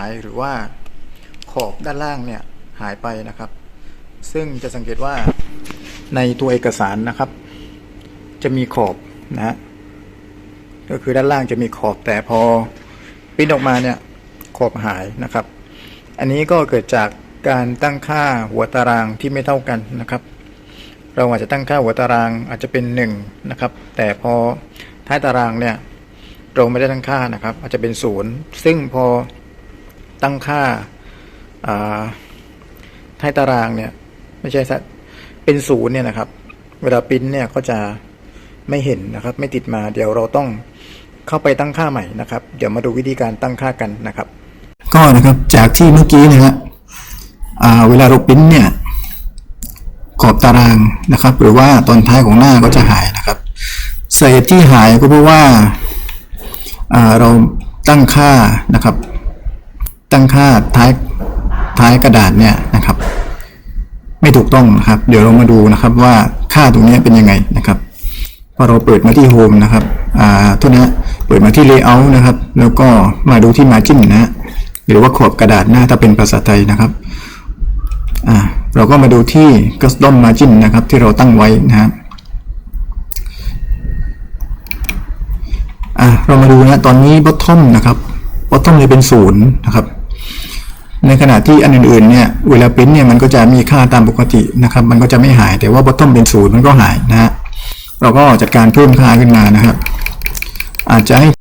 ายหรือว่าขอบด้านล่างเนี่ยหายไปนะครับ ซึ่งจะสังเกตว่าในตัวเอกสารนะครับ จะมีขอบนะฮะก็คือด้านล่างจะมีขอบแต่พอปริ้นออกมาเนี่ยขอบหายนะครับ อันนี้ก็เกิดจากการตั้งค่าหัวตารางที่ไม่เท่ากันนะครับ เราอาจจะตั้งค่าหัวตารางอาจจะเป็น1นะครับ แต่พอท้ายตารางเนี่ยเราไม่ได้ตั้งค่านะครับ อาจจะเป็นศูนย์ซึ่งพอ ตั้งค่าท้ายตารางเนี่ย ไม่ใช่เป็นศูนย์เนี่ยนะครับ เวลาปริ้นเนี่ยก็จะไม่เห็นนะครับ ไม่ติดมาเดี๋ยวเราต้องเข้าไปตั้งค่าใหม่นะครับ เดี๋ยวมาดูวิธีการตั้งค่ากันนะครับ ก็นะครับจากที่เมื่อกี้นะฮะเวลาเราปริ้นเนี่ยขอบตารางนะครับ หรือว่าตอนท้ายของหน้าก็จะหายนะครับสาเหตุที่หายก็เพราะว่าเราตั้งค่านะครับ ตั้งค่าท้ายท้ายกระดาษเนี่ยนะครับ ไม่ถูกต้องนะครับ เดี๋ยวเรามาดูนะครับว่าค่าตรงนี้เป็นยังไงนะครับพอเราเปิดมาที่โฮมนะครับอ่าทุกนี้เปิดมาที่ Layout นะครับ แล้วก็มาดูที่ Margin นะฮะหรือว่าขอบกระดาษหน้าถ้าเป็นภาษาไทยนะครับอ่าเราก็มาดูที่ Custom Margin นะครับ ที่เราตั้งไว้นะฮะอ่าเรามาดูนะตอนนี้ Bottom นะครับ Bottom เลยเป็นศูนย์นะครับ ในขณะที่อันอื่นๆเนี่ยเวลาปริ้นเนี่ยมันก็จะมีค่าตามปกตินะครับ มันก็จะไม่หายแต่ว่าบอททอมเป็นศูนย์มันก็หายนะฮะเราก็จัดการเพิ่มค่าขึ้นมานะครับ อาจจะให้